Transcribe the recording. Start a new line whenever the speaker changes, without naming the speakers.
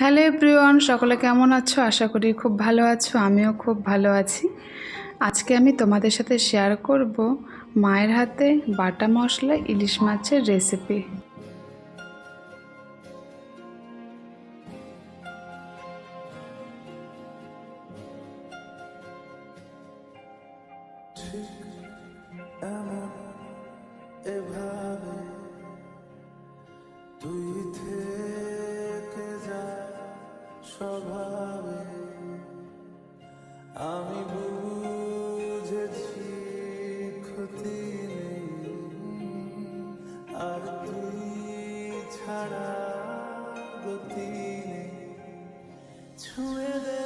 Hello প্রিয়ন সকলে কেমন আছো? আশা করি খুব ভালো আছো, আমিও খুব ভালো আছি। আজকে আমি তোমাদের সাথে শেয়ার করব মায়ের হাতে বাটা মশলা ইলিশ মাছের রেসিপি
এভাবে স্বভাবে আমি বুঝেছি ক্ষতি নেই। আর তুই ছাড়া গতি নেই। ছুঁয়ে